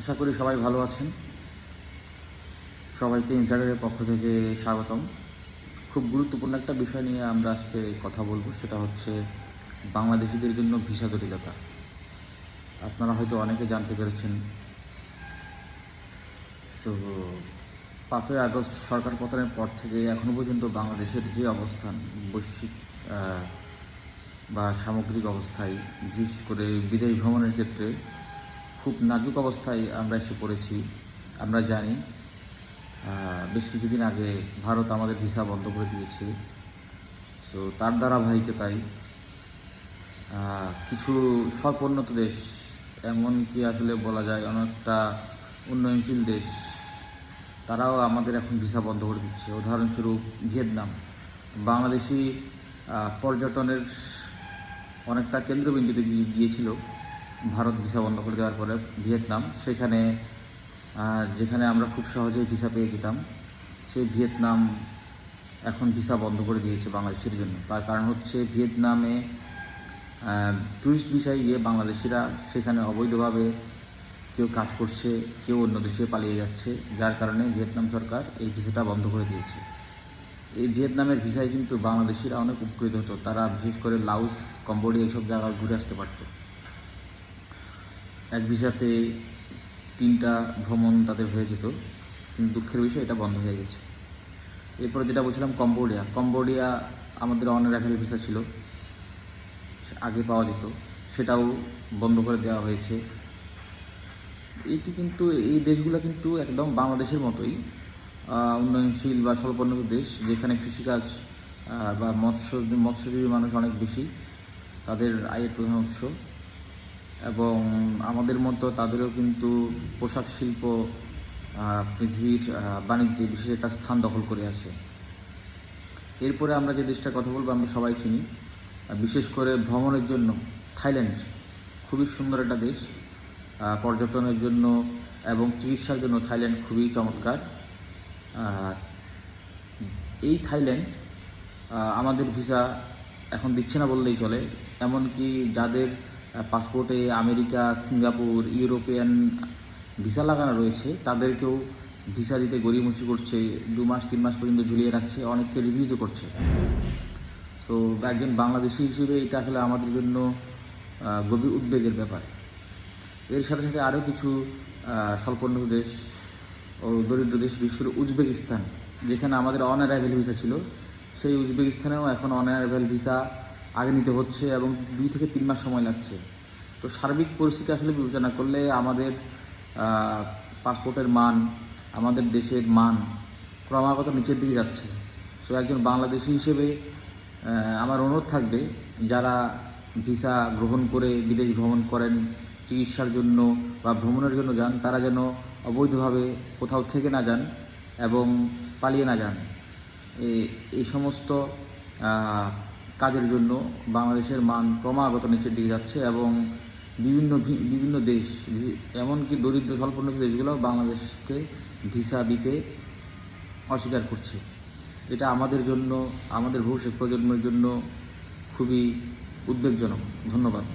আশা করি সবাই ভালো আছেন। সবাইকে ইনসাইডারের পক্ষ থেকে স্বাগতম। খুব গুরুত্বপূর্ণ একটা বিষয় নিয়ে আমরা আজকে কথা বলব, সেটা হচ্ছে বাংলাদেশিদের জন্য ভিসা জটিলতা। আপনারা হয়তো অনেকে জানতে পেরেছেন। তো পাঁচই আগস্ট সরকার পতনের পর থেকে এখনও পর্যন্ত বাংলাদেশের যে অবস্থান, বৈশ্বিক বা সামগ্রিক অবস্থায়, বিশেষ করে বিদেশ ভ্রমণের ক্ষেত্রে খুব নাজুক অবস্থায় আমরা এসে পড়েছি আমরা জানি। বেশ কিছুদিন আগে ভারত আমাদের ভিসা বন্ধ করে দিয়েছে সো তার ধারাবাহিকতায় আহ, কিছু স্বল্পোন্নত দেশ এমনকি আসলে বলা যায় অনেকটা উন্নয়নশীল দেশ তারাও আমাদের এখন ভিসা বন্ধ করে দিচ্ছে। উদাহরণস্বরূপ ভিয়েতনাম। বাংলাদেশি পর্যটনের অনেকটা কেন্দ্রবিন্দুতে গিয়ে গিয়েছিল। ভারত ভিসা বন্ধ করে দেওয়ার পরে ভিয়েতনাম। সেখানে যেখানে আমরা খুব সহজেই ভিসা পেয়ে যেতাম, সেই ভিয়েতনাম এখন ভিসা বন্ধ করে দিয়েছে বাংলাদেশের জন্য। তার কারণ হচ্ছে ভিয়েতনামে ট্যুরিস্ট ভিসায় গিয়ে বাংলাদেশিরা সেখানে অবৈধভাবে কেউ কাজ করছে, কেউ অন্য দেশে পালিয়ে যাচ্ছে, যার কারণে ভিয়েতনাম সরকার এই ভিসাটা বন্ধ করে দিয়েছে। এই ভিয়েতনামের ভিসায় কিন্তু বাংলাদেশিরা অনেক উপকৃত হতো। তারা বিশেষ করে লাউস, কম্বোডিয়া এইসব জায়গায় ঘুরে আসতে পারতো। এক ভিসাতে তিনটা ভ্রমণ তাদের হয়ে যেত, কিন্তু দুঃখের বিষয় এটা বন্ধ হয়ে গেছে। এরপরে যেটা বলছিলাম, কম্বোডিয়া। কম্বোডিয়া আমাদের অনারাইভেল ভিসা ছিল, আগে পাওয়া যেত, সেটাও বন্ধ করে দেওয়া হয়েছে। এটি কিন্তু, এই দেশগুলো কিন্তু একদম বাংলাদেশের মতোই উন্নয়নশীল বা স্বল্পোন্নত দেশ, যেখানে কৃষিকাজ বা মৎস্য, মৎস্যজীবী মানুষ অনেক বেশি, তাদের আয়ের প্রধান উৎস। এবং আমাদের মতো তাদেরও কিন্তু পোশাক শিল্প পৃথিবীর বাণিজ্যে বিশেষ একটা স্থান দখল করে আছে এরপরে আমরা যে দেশটার কথা বলব, আমরা সবাই চিনি। বিশেষ করে ভ্রমণের জন্য থাইল্যান্ড খুবই সুন্দর একটা দেশ। পর্যটনের জন্য এবং চিকিৎসার জন্য থাইল্যান্ড খুবই চমৎকার। এই থাইল্যান্ড আমাদের ভিসা এখন দিচ্ছে না বললেই চলে। এমনকি যাদের পাসপোর্টে আমেরিকা, সিঙ্গাপুর, ইউরোপিয়ান ভিসা লাগানো রয়েছে। তাদেরকেও ভিসা দিতে গড়িমসি করছে, দু মাস, তিন মাস পর্যন্ত ঝুলিয়ে রাখছে, অনেককে রিভিউজও করছে। সো একজন বাংলাদেশি হিসেবে এটা আসলে আমাদের জন্য গভীর উদ্বেগের ব্যাপার। এর সাথে সাথে আরও কিছু স্বল্পোন্নত দেশ ও দরিদ্র দেশ, বিশেষ করে উজবেকিস্তান, যেখানে আমাদের অন অ্যারাইভেল ভিসা ছিল, সেই উজবেকিস্তানেও এখন অন অ্যারাইভেল ভিসা আগে নিতে হচ্ছে এবং দুই থেকে তিন মাস সময় লাগছে। তো সার্বিক পরিস্থিতি আসলে বিবেচনা করলে আমাদের পাসপোর্টের মান, আমাদের দেশের মান ক্রমাগত নিচের দিকে যাচ্ছে। সো একজন বাংলাদেশি হিসেবে আমার অনুরোধ থাকবে, যারা ভিসা গ্রহণ করে বিদেশ ভ্রমণ করেন, চিকিৎসার জন্য বা ভ্রমণের জন্য যান, তারা যেন অবৈধভাবে কোথাও থেকে না যান এবং পালিয়ে না যান। এই সমস্ত কাজের জন্য বাংলাদেশের মান ক্রমাগত নিচের দিকে যাচ্ছে এবং বিভিন্ন বিভিন্ন দেশ এমনকি দরিদ্র স্বল্পোন্নত দেশগুলো বাংলাদেশকে ভিসা দিতে অস্বীকার করছে। এটা আমাদের জন্য, আমাদের ভবিষ্যৎ প্রজন্মের জন্য খুবই উদ্বেগজনক। ধন্যবাদ।